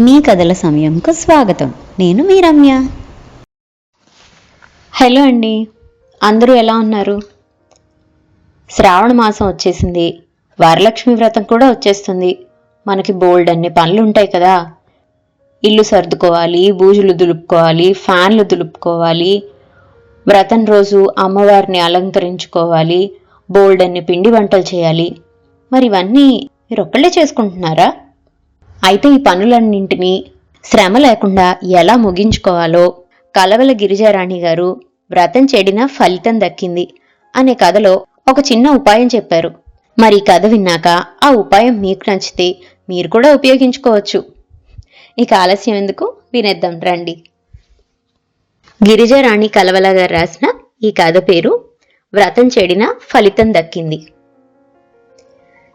మీ కథల సమయంకు స్వాగతం. నేను మీ రమ్య హలో అండి. అందరూ ఎలా ఉన్నారు? శ్రావణ మాసం వచ్చేసింది. వరలక్ష్మి వ్రతం కూడా వచ్చేస్తుంది. మనకి బోల్డ్ అన్ని పనులు ఉంటాయి కదా. ఇల్లు సర్దుకోవాలి బూజులు దులుపుకోవాలి ఫ్యాన్లు దులుపుకోవాలి వ్రతం రోజు అమ్మవారిని అలంకరించుకోవాలి బోల్డ్ అన్ని పిండి వంటలు చేయాలి. మరి ఇవన్నీ మీరు ఒక్కళ్ళే చేసుకుంటున్నారా? అయితే ఈ పనులన్నింటినీ శ్రమ లేకుండా ఎలా ముగించుకోవాలో కలవల గిరిజారాణి గారు వ్రతం చెడినా ఫలితం దక్కింది అనే కథలో ఒక చిన్న ఉపాయం చెప్పారు. మరి ఈ కథ విన్నాక ఆ ఉపాయం మీకు నచ్చితే మీరు కూడా ఉపయోగించుకోవచ్చు. ఇక ఆలస్యం ఎందుకు? వినేద్దాం రండి. గిరిజారాణి కలవల గారు రాసిన ఈ కథ పేరు వ్రతం చెడిన ఫలితం దక్కింది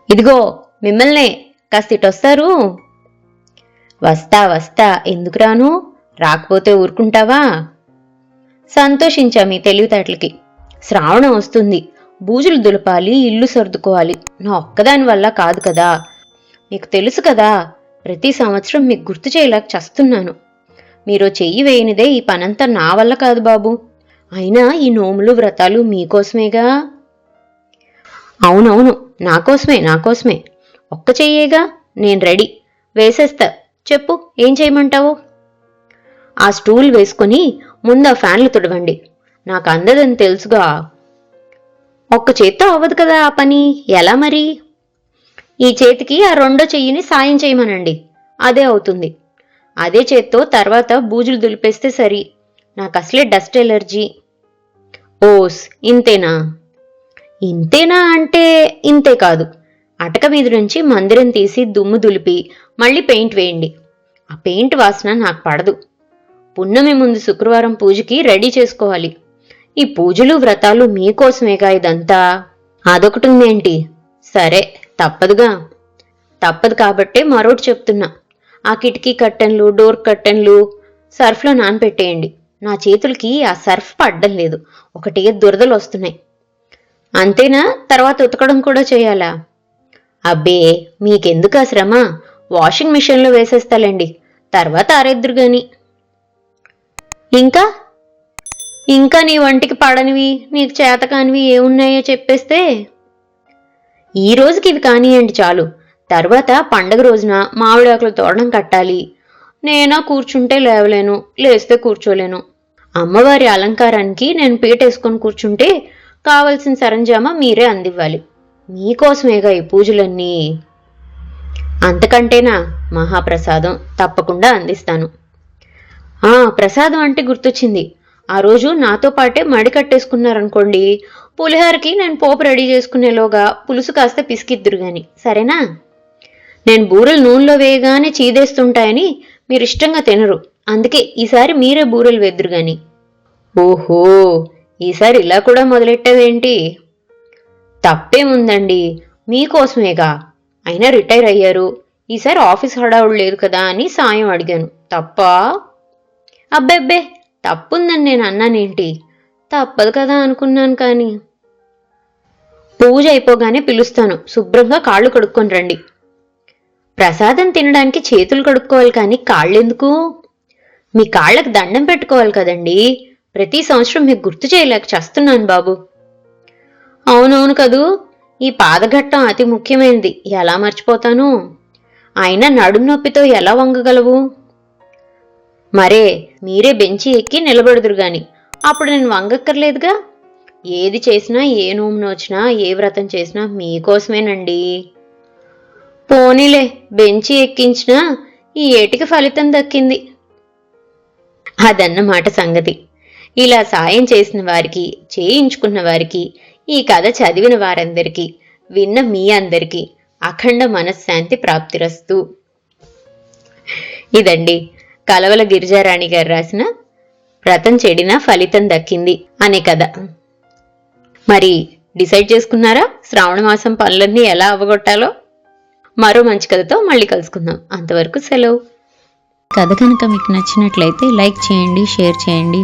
ఇదిగో మిమ్మల్నే కాస్త ఇటొస్తారు. వస్తా వస్తా ఎందుకు రాను? రాకపోతే ఊరుకుంటావా? సంతోషించా మీ తెలివితేటలకి. శ్రావణం వస్తుంది. బూజులు దులపాలి ఇల్లు సర్దుకోవాలి. నా ఒక్కదాని వల్ల కాదు కదా. మీకు తెలుసు కదా ప్రతి సంవత్సరం మీకు గుర్తు చేయలేక చస్తున్నాను. మీరు చెయ్యి వేయనిదే ఈ పనంతా నా వల్ల కాదు బాబు. అయినా ఈ నోములు వ్రతాలు మీకోసమేగా అవునవును నాకోసమే నాకోసమే ఒక్క చెయ్యేగా? నేను రెడీ. వేసేస్తా. చెప్పు ఏం చేయమంటావు? ఆ స్టూల్ వేసుకొని ముందు ఆ ఫ్యాన్లు తుడవండి. నాకు అందదని తెలుసుగా. ఒక్క చేత్తో అవ్వదు కదా ఆ పని. ఎలా మరి? ఈ చేతికి ఆ రెండో చెయ్యిని సాయం చేయమనండి. అదే అవుతుంది. అదే చేత్తో తర్వాత బూజులు దులిపేస్తే సరి. నాకు అసలే డస్ట్ ఎలర్జీ. ఓస్ ఇంతేనా? ఇంతేనా అంటే ఇంతే కాదు. అటక మీద నుంచి మందిరం తీసి దుమ్ము దులిపి మళ్ళీ పెయింట్ వేయండి. ఆ పెయింట్ వాసన నాకు పడదు. పున్నమి ముందు శుక్రవారం పూజకి రెడీ చేసుకోవాలి. ఈ పూజలు వ్రతాలు మీకోసమేగా ఇదంతా? అదొకటి ఉందేంటి సరే తప్పదుగా. తప్పదు కాబట్టే మరోటి చెప్తున్నా. ఆ కిటికీ కట్టెన్లు డోర్ కట్టెన్లు సర్ఫ్లో నానపెట్టేయండి. నా చేతులకి ఆ సర్ఫ్ పడ్డం లేదు. ఒకటే దురదలు వస్తున్నాయి. అంతేనా? తర్వాత ఉతకడం కూడా చేయాలా? అబ్బే మీకెందుకు ఆ శ్రమ? వాషింగ్ మిషన్లో వేసేస్తాలండి. తర్వాత ఆరేద్దురు గాని ఇంకా? ఇంకా నీ వంటికి పడనివి నీకు చేతకానివి ఏమున్నాయో చెప్పేస్తే? ఈ రోజుకి ఇవి కానియండి చాలు. తర్వాత పండగ రోజున మామిడాకులు తోరణం కట్టాలి. నేనా కూర్చుంటే లేవలేను లేస్తే కూర్చోలేను. అమ్మవారి అలంకారానికి నేను పీటేసుకొని కూర్చుంటే కావలసిన సరంజామా మీరే అందివ్వాలి. మీకోసమేగా ఈ పూజలన్నీ? అంతకంటేనా మహాప్రసాదం తప్పకుండా అందిస్తాను. ఆ ప్రసాదం అంటే గుర్తొచ్చింది. ఆ రోజు నాతో పాటే మడి కట్టేసుకున్నారనుకోండి పులిహోరకి నేను పోపు రెడీ చేసుకునేలోగా పులుసు కాస్త పిసికిద్దురు గాని సరేనా? నేను బూరెలు నూనెలో వేయగానే చీదేస్తుంటాయని మీరు ఇష్టంగా తినరు అందుకే ఈసారి మీరే బూరెలు వేద్దురు గాని. ఓహో ఈసారి ఇలా కూడా మొదలెట్టావేంటి తప్పేముందండి? మీకోసమేగా? అయినా రిటైర్ అయ్యారు. ఈసారి ఆఫీస్ హడావుడు లేదు కదా అని సాయం అడిగాను. తప్ప? అబ్బెబ్బే తప్పుందని నేను అన్నానేంటి? తప్పదు కదా అనుకున్నాను కానీ. పూజ అయిపోగానే పిలుస్తాను. శుభ్రంగా కాళ్ళు కడుక్కొని రండి. ప్రసాదం తినడానికి చేతులు కడుక్కోవాలి కానీ కాళ్ళెందుకు? మీ కాళ్ళకు దండం పెట్టుకోవాలి కదండి. ప్రతి సంవత్సరం మీకు గుర్తు చేయలేక చేస్తున్నాను బాబు. అవునవును కదూ. ఈ పాదఘట్టం అతి ముఖ్యమైనది ఎలా మర్చిపోతాను? అయినా నడుం నొప్పితో ఎలా వంగగలవు? మరే మీరే బెంచి ఎక్కి నిలబడుదురు గాని. అప్పుడు నేను వంగక్కర్లేదుగా? ఏది చేసినా ఏ నోము ఏ వ్రతం చేసినా మీకోసమేనండి. పోనీలే బెంచి ఎక్కించినా ఈ ఏటికి ఫలితం దక్కింది. అదన్నమాట సంగతి. ఇలా సాయం చేసిన వారికి చేయించుకున్న వారికి ఈ కథ చదివిన వారందరికీ విన్న మీ అందరికీ అఖండ మనశ్శాంతి ప్రాప్తిరస్తు. ఇదండి కలవల గిరిజారాణి గారు రాసిన వ్రతం చెడినా ఫలితం దక్కింది అనే కథ. మరి డిసైడ్ చేసుకున్నారా? శ్రావణ మాసం పనులన్నీ ఎలా అవ్వగొట్టాలో మరో మంచి కథతో మళ్ళీ కలుసుకుందాం. అంతవరకు సెలవు. కథ కనుక మీకు నచ్చినట్లయితే లైక్ చేయండి షేర్ చేయండి.